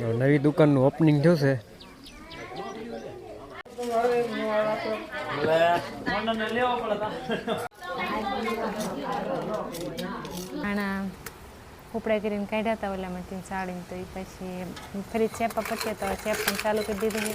નવી દુકાનનું ઓપનિંગ થયું છે. ઉપડા કરીને કાઢ્યા હતા ઓલામાંથી સાડીને તો એ પછી ફરી ચેપા પચ્યા તો ચેપ પણ ચાલુ કરી દીધું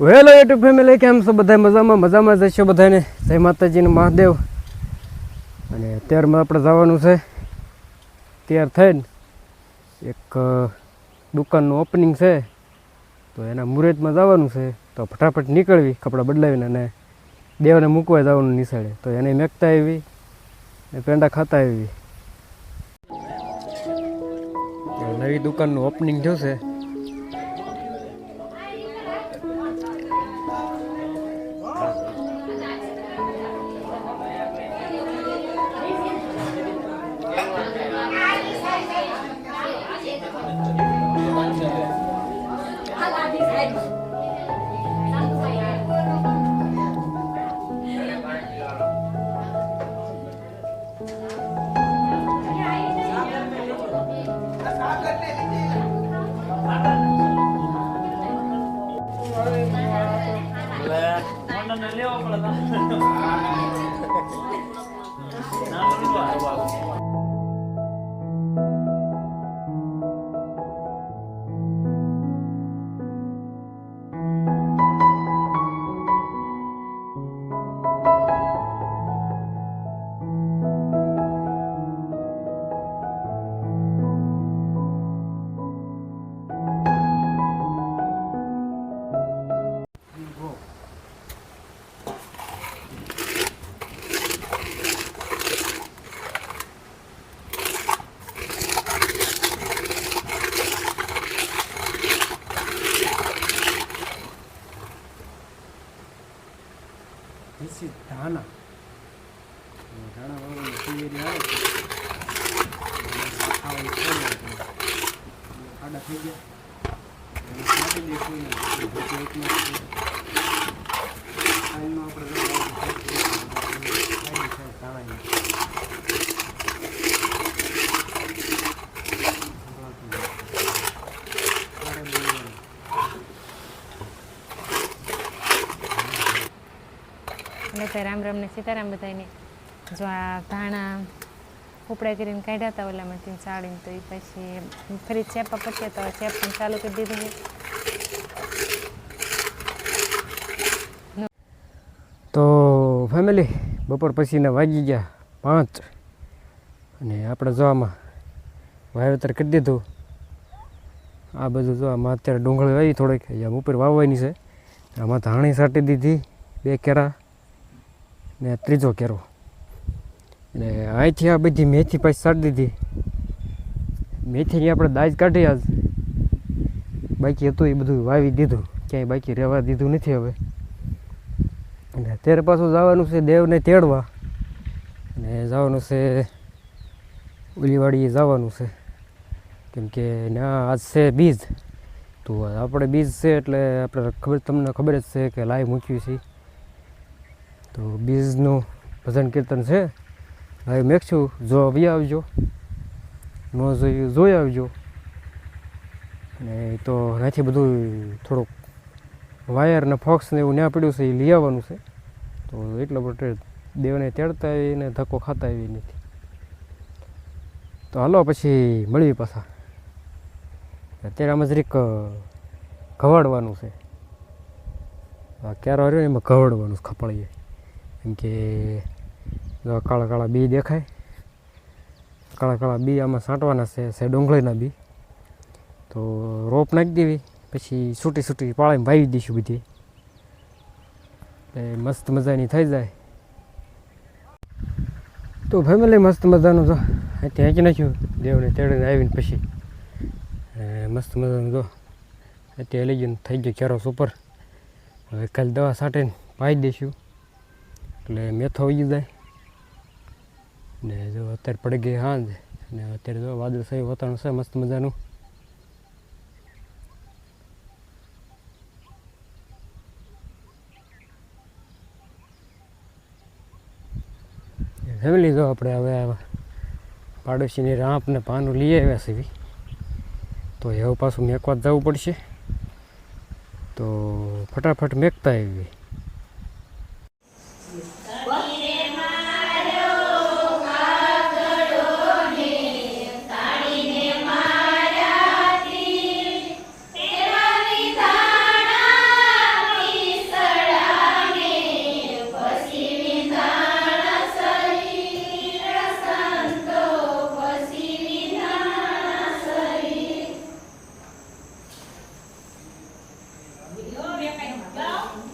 હેલો યુટ્યુબ ફેમિલી કેમ છો બધા મજામાં? મજામાં જશો બધાને જય માતાજીને મહાદેવ. અને અત્યારમાં આપણે જવાનું છે તૈયાર થઈને એક દુકાનનું ઓપનિંગ છે. તો એના મુહૂર્તમાં જવાનું છે. તો ફટાફટ નીકળવી, કપડાં બદલાવીને અને દેવને મૂકવા જવાનું નિશાળે. તો એને મેકતા આવી ને પેંડા ખાતા આવી. નવી દુકાનનું ઓપનિંગ થયું நாங்கள் એટલે તો રામ રામ ને સીતારામ બધાને જો આ ધાણા ઉપડા કરીને કાઢ્યા હતા ઓલામાંથી સાડીને, તો એ પછી ફરી ચેપા પત્યા તો ચેપ પણ ચાલુ કરી દીધું છે તો ફેમિલી બપોર પછીના વાગી ગયા પાંચ અને આપણે જોવામાં વાવેતર કરી દીધું. આ બધું જો આમાં અત્યારે ડુંગળી વાવી થોડીક આમ ઉપર વાવવાની છે. આમાં ધાણી સાટી દીધી બે કેરા ને ત્રીજો કેરો. ને અહીંથી આ બધી મેથી પાછી સાટી દીધી. મેથીની આપણે દાજ કાઢી આજ બાકી હતું એ બધું વાવી દીધું. ક્યાંય બાકી રહેવા દીધું નથી હવે. અને અત્યારે પાછું જવાનું છે દેવને તેડવા. અને જવાનું છે ઉલીવાડીએ જવાનું છે. કેમ કે ત્યાં આજ છે બીજ. તો આપણે બીજ છે એટલે આપણે ખબર, તમને ખબર જ છે કે લાઈવ મૂક્યું છે. તો બીજનું ભજન કીર્તન છે. લાઈવ મેકશું. જો આવી આવજો. ન જોયું જોઈ આવજો. અને તો નથી બધું થોડુંક વાયર ને ફોક્સ ને એવું ત્યાં પડ્યું છે, એ લઈ આવવાનું છે. તો એટલો માટે દેવને તેડતા આવીને ધક્કો ખાતા આવી નથી તો હાલો પછી મળવી પાછા. અત્યારે આમાં જરીક ઘવાડવાનું છે. ક્યારો રહ્યો એમાં ઘવાડવાનું છે ખપળીએ કેમ કે કાળા કાળા બી દેખાય. કાળા કાળા બી આમાં સાંટવાના છે છે ડુંગળીના બી. તો રોપ નાખી દેવી, પછી છૂટી છૂટી પાળીને વાવી દઈશું બધી. એટલે મસ્ત મજાની થઈ જાય. તો ફેમિલી મસ્ત મજાનું જો. અહીંથી હાંકી નાખ્યું, દેવને તેડીને આવીને પછી. મસ્ત મજાનું જો. અત્યારે લઈ ગયું થઈ ગયો કેરો સુપર. હવે કાલે દવા સાટીને પાઈ દઈશું. એટલે મેથો ઉગી જાય. ને જો અત્યારે પડી ગઈ હાંજ. અને અત્યારે જો વાદળ સહી વતાણું છે, મસ્ત મજાનું. ફેમિલી લીધો આપણે હવે પાડોશીની રાંપ ને પાનું લઈ આવ્યા છે તો એવું પાછું મેકવા જવું પડશે. તો ફટાફટ મેકતા આવી Now?